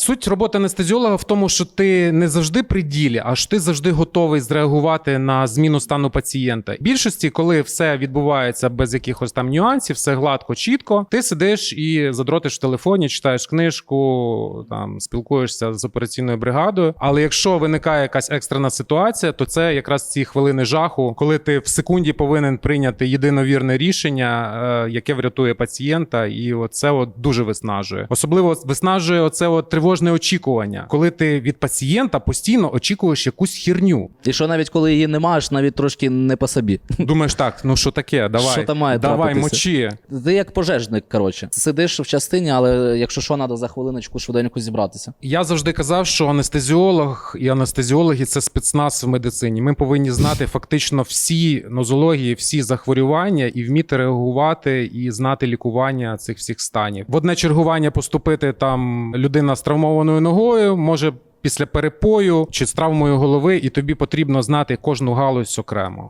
Суть роботи анестезіолога в тому, що ти не завжди при ділі, а що ти завжди готовий зреагувати на зміну стану пацієнта. В більшості, коли все відбувається без якихось там нюансів, все гладко, чітко, ти сидиш і задротиш в телефоні, читаєш книжку, там спілкуєшся з операційною бригадою. Але якщо виникає якась екстрена ситуація, то це якраз ці хвилини жаху, коли ти в секунді повинен прийняти єдиновірне рішення, е, яке врятує пацієнта, і оце от дуже виснажує. Особливо виснажує оце от тривожне очікування, коли ти від пацієнта постійно очікуєш якусь хірню. І що навіть коли її нема, аж навіть трошки не по собі. Думаєш, так, ну що таке? Давай, Що там має давай трапитися? мочі. Ти як пожежник, коротше. Сидиш в частині, але якщо що, треба за хвилиночку швиденько зібратися. Я завжди казав, що анестезіолог і анестезіологи це спецназ в медицині. Ми повинні знати фактично всі нозології, всі захворювання і вміти реагувати і знати лікування цих всіх станів. В одне чергування поступити там людина з травмованою ногою може. Після перепою чи з травмою голови, і тобі потрібно знати кожну галузь окремо.